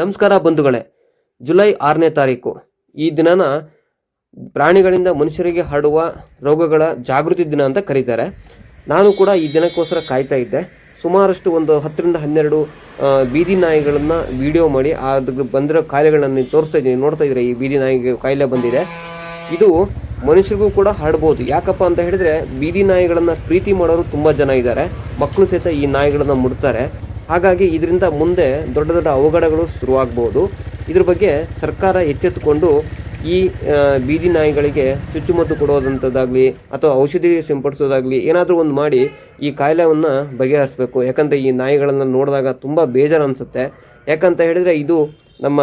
ನಮಸ್ಕಾರ ಬಂಧುಗಳೇ, ಜುಲೈ ಆರನೇ ತಾರೀಕು. ಈ ದಿನನ ಪ್ರಾಣಿಗಳಿಂದ ಮನುಷ್ಯರಿಗೆ ಹರಡುವ ರೋಗಗಳ ಜಾಗೃತಿ ದಿನ ಅಂತ ಕರೀತಾರೆ. ನಾನು ಕೂಡ ಈ ದಿನಕ್ಕೋಸ್ಕರ ಕಾಯ್ತಾ ಇದ್ದೆ. ಸುಮಾರಷ್ಟು ಒಂದು ಹತ್ತರಿಂದ ಹನ್ನೆರಡು ಬೀದಿ ನಾಯಿಗಳನ್ನು ವಿಡಿಯೋ ಮಾಡಿ ಅದ್ರ ಬಂದಿರೋ ಕಾಯಿಲೆಗಳನ್ನು ತೋರಿಸ್ತಾ ಇದ್ದೀನಿ, ನೋಡ್ತಾ ಇದ್ರೆ ಈ ಬೀದಿ ನಾಯಿಗೆ ಕಾಯಿಲೆ ಬಂದಿದೆ. ಇದು ಮನುಷ್ಯರಿಗೂ ಕೂಡ ಹರಡ್ಬೋದು. ಯಾಕಪ್ಪ ಅಂತ ಹೇಳಿದ್ರೆ ಬೀದಿ ನಾಯಿಗಳನ್ನು ಪ್ರೀತಿ ಮಾಡೋರು ತುಂಬ ಜನ ಇದ್ದಾರೆ. ಮಕ್ಕಳು ಸಹಿತ ಈ ನಾಯಿಗಳನ್ನು ಮುಡ್ತಾರೆ ಹಾಗಾಗಿ ಇದರಿಂದ ಮುಂದೆ ದೊಡ್ಡ ದೊಡ್ಡ ಅವಘಡಗಳು ಶುರುವಾಗ್ಬೋದು. ಇದ್ರ ಬಗ್ಗೆ ಸರ್ಕಾರ ಎಚ್ಚೆತ್ತುಕೊಂಡು ಈ ಬೀದಿ ನಾಯಿಗಳಿಗೆ ಚುಚ್ಚುಮದ್ದು ಕೊಡೋದಂಥದ್ದಾಗಲಿ ಅಥವಾ ಔಷಧಿ ಸಿಂಪಡಿಸೋದಾಗಲಿ ಏನಾದರೂ ಒಂದು ಮಾಡಿ ಈ ಕಾಯಿಲೆಯನ್ನು ಬಗೆಹರಿಸಬೇಕು. ಯಾಕಂದರೆ ಈ ನಾಯಿಗಳನ್ನು ನೋಡಿದಾಗ ತುಂಬ ಬೇಜಾರು ಅನಿಸುತ್ತೆ. ಯಾಕಂತ ಹೇಳಿದರೆ ಇದು ನಮ್ಮ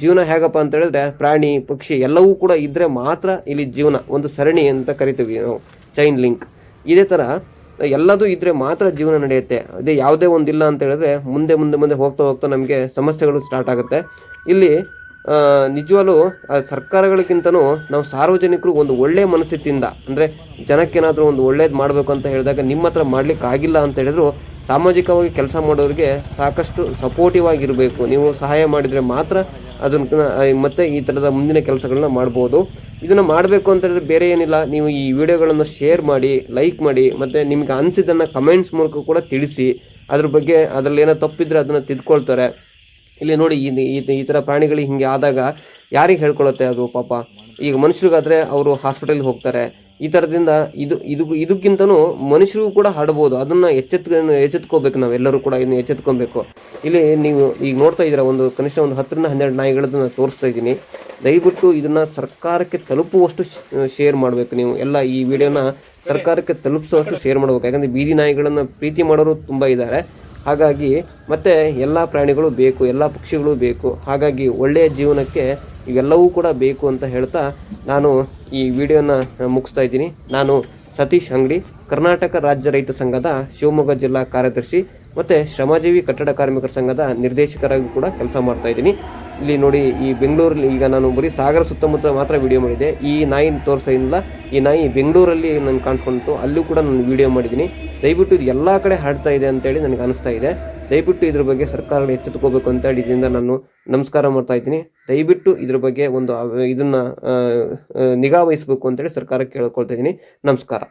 ಜೀವನ ಹೇಗಪ್ಪ ಅಂತ ಹೇಳಿದ್ರೆ ಪ್ರಾಣಿ, ಪಕ್ಷಿ ಎಲ್ಲವೂ ಕೂಡ ಇದ್ದರೆ ಮಾತ್ರ ಇಲ್ಲಿ ಜೀವನ. ಒಂದು ಸರಣಿ ಅಂತ ಕರಿತೀವಿ ನಾವು. ಚೈನ್ ಲಿಂಕ್ ಇದೇ ಥರ ಎಲ್ಲದೂ ಇದ್ರೆ ಮಾತ್ರ ಜೀವನ ನಡೆಯುತ್ತೆ. ಅದೇ ಯಾವುದೇ ಒಂದಿಲ್ಲ ಅಂತ ಹೇಳಿದ್ರೆ ಮುಂದೆ ಮುಂದೆ ಮುಂದೆ ಹೋಗ್ತಾ ಹೋಗ್ತಾ ನಮಗೆ ಸಮಸ್ಯೆಗಳು ಸ್ಟಾರ್ಟ್ ಆಗುತ್ತೆ. ಇಲ್ಲಿ ನಿಜವಾಗಲೂ ಸರ್ಕಾರಗಳಿಗಿಂತನೂ ನಾವು ಸಾರ್ವಜನಿಕರು ಒಂದು ಒಳ್ಳೆಯ ಮನಸ್ಥಿತಿಯಿಂದ, ಅಂದರೆ ಜನಕ್ಕೇನಾದರೂ ಒಂದು ಒಳ್ಳೇದು ಮಾಡಬೇಕು ಅಂತ ಹೇಳಿದಾಗ ನಿಮ್ಮ ಹತ್ರ ಮಾಡ್ಲಿಕ್ಕೆ ಆಗಿಲ್ಲ ಅಂತ ಹೇಳಿದ್ರು, ಸಾಮಾಜಿಕವಾಗಿ ಕೆಲಸ ಮಾಡೋರಿಗೆ ಸಾಕಷ್ಟು ಸಪೋರ್ಟಿವ್ ಆಗಿರಬೇಕು. ನೀವು ಸಹಾಯ ಮಾಡಿದರೆ ಮಾತ್ರ ಅದನ್ನ ಮತ್ತೆ ಈ ಥರದ ಮುಂದಿನ ಕೆಲಸಗಳನ್ನ ಮಾಡ್ಬೋದು. ಇದನ್ನು ಮಾಡಬೇಕು ಅಂತ ಹೇಳಿದ್ರೆ ಬೇರೆ ಏನಿಲ್ಲ. ನೀವು ಈ ವಿಡಿಯೋಗಳನ್ನು ಶೇರ್ ಮಾಡಿ ಲೈಕ್ ಮಾಡಿ, ಮತ್ತು ನಿಮಗೆ ಅನಿಸಿದ್ದನ್ನು ಕಮೆಂಟ್ಸ್ ಮೂಲಕ ಕೂಡ ತಿಳಿಸಿ. ಅದ್ರ ಬಗ್ಗೆ ಅದರಲ್ಲಿ ಏನೋ ತಪ್ಪಿದ್ರೆ ಅದನ್ನು ತಿದ್ಕೊಳ್ತಾರೆ. ಇಲ್ಲಿ ನೋಡಿ, ಈ, ಈ- ಥರ ಪ್ರಾಣಿಗಳಿಗೆ ಹಿಂಗೆ ಆದಾಗ ಯಾರಿಗೆ ಹೇಳ್ಕೊಳುತ್ತೆ ಅದು ಪಾಪ? ಈಗ ಮನುಷ್ಯರಿಗಾದರೆ ಅವರು ಹಾಸ್ಪಿಟಲ್ಗೆ ಹೋಗ್ತಾರೆ. ಈ ಥರದಿಂದ ಇದು ಇದು, ಇದಕ್ಕಿಂತನೂ ಮನುಷ್ಯರಿಗೂ ಕೂಡ ಹರಡ್ಬೋದು ಅದನ್ನು ಎಚ್ಚೆತ್ ಎಚ್ಚೆತ್ಕೋಬೇಕು ನಾವೆಲ್ಲರೂ ಕೂಡ ಇದನ್ನು ಎಚ್ಚೆತ್ಕೊಬೇಕು. ಇಲ್ಲಿ ನೀವು ಈಗ ನೋಡ್ತಾ ಇದ್ದೀರಾ, ಒಂದು ಕನಿಷ್ಠ ಒಂದು ಹತ್ತರಿಂದ ಹನ್ನೆರಡು ನಾಯಿಗಳದ್ದು ನಾನು ತೋರಿಸ್ತಾ ಇದ್ದೀನಿ. ದಯವಿಟ್ಟು ಇದನ್ನು ಸರ್ಕಾರಕ್ಕೆ ತಲುಪುವಷ್ಟು ಶೇರ್ ಮಾಡಬೇಕು ನೀವು. ಎಲ್ಲ ಈ ವಿಡಿಯೋನ ಸರ್ಕಾರಕ್ಕೆ ತಲುಪಿಸುವಷ್ಟು ಶೇರ್ ಮಾಡಬೇಕು. ಯಾಕಂದರೆ ಬೀದಿ ನಾಯಿಗಳನ್ನು ಪ್ರೀತಿ ಮಾಡೋರು ತುಂಬ ಇದ್ದಾರೆ. ಹಾಗಾಗಿ ಮತ್ತೆ ಎಲ್ಲ ಪ್ರಾಣಿಗಳು ಬೇಕು, ಎಲ್ಲ ಪಕ್ಷಿಗಳು ಬೇಕು. ಹಾಗಾಗಿ ಒಳ್ಳೆಯ ಜೀವನಕ್ಕೆ ಇವೆಲ್ಲವೂ ಕೂಡ ಬೇಕು ಅಂತ ಹೇಳ್ತಾ ನಾನು ಈ ವಿಡಿಯೋನ ಮುಗಿಸ್ತಾ ಇದ್ದೀನಿ. ನಾನು ಸತೀಶ್ ಅಂಗಡಿ, ಕರ್ನಾಟಕ ರಾಜ್ಯ ರೈತ ಸಂಘದ ಶಿವಮೊಗ್ಗ ಜಿಲ್ಲಾ ಕಾರ್ಯದರ್ಶಿ ಮತ್ತು ಶ್ರಮಜೀವಿ ಕಟ್ಟಡ ಕಾರ್ಮಿಕರ ಸಂಘದ ನಿರ್ದೇಶಕರಾಗಿ ಕೂಡ ಕೆಲಸ ಮಾಡ್ತಾ ಇದ್ದೀನಿ. ಇಲ್ಲಿ ನೋಡಿ ಈ ಬೆಂಗಳೂರಲ್ಲಿ ಈಗ ನಾನು ಬರೀ ಸಾಗರ ಸುತ್ತಮುತ್ತ ಮಾತ್ರ ವಿಡಿಯೋ ಮಾಡಿದೆ ಈ ನಾಯಿ ತೋರಿಸ್ತಾ ಇಲ್ಲ ಈ ನಾಯಿ ಬೆಂಗಳೂರಲ್ಲಿ ನನಗೆ ಕಾಣಿಸ್ಕೊಂತು ಅಲ್ಲೂ ಕೂಡ ನಾನು ವಿಡಿಯೋ ಮಾಡಿದ್ದೀನಿ. ದಯವಿಟ್ಟು ಇದು ಎಲ್ಲ ಕಡೆ ಹರಡ್ತಾ ಇದೆ ಅಂತೇಳಿ ನನಗೆ ಅನಿಸ್ತಾ ಇದೆ. ದಯವಿಟ್ಟು ಇದ್ರ ಬಗ್ಗೆ ಸರ್ಕಾರ ಎಚ್ಚೆತ್ಕೋಬೇಕು ಅಂತ ಹೇಳಿ ಇದರಿಂದ ನಾನು ನಮಸ್ಕಾರ ಮಾಡ್ತಾ ಇದ್ದೀನಿ. ದಯವಿಟ್ಟು ಇದ್ರ ಬಗ್ಗೆ ಒಂದು ಇದನ್ನು ನಿಗಾ ವಹಿಸ್ಬೇಕು ಅಂತೇಳಿ ಸರ್ಕಾರಕ್ಕೆ ಕೇಳ್ಕೊಳ್ತಾ ಇದ್ದೀನಿ. ನಮಸ್ಕಾರ.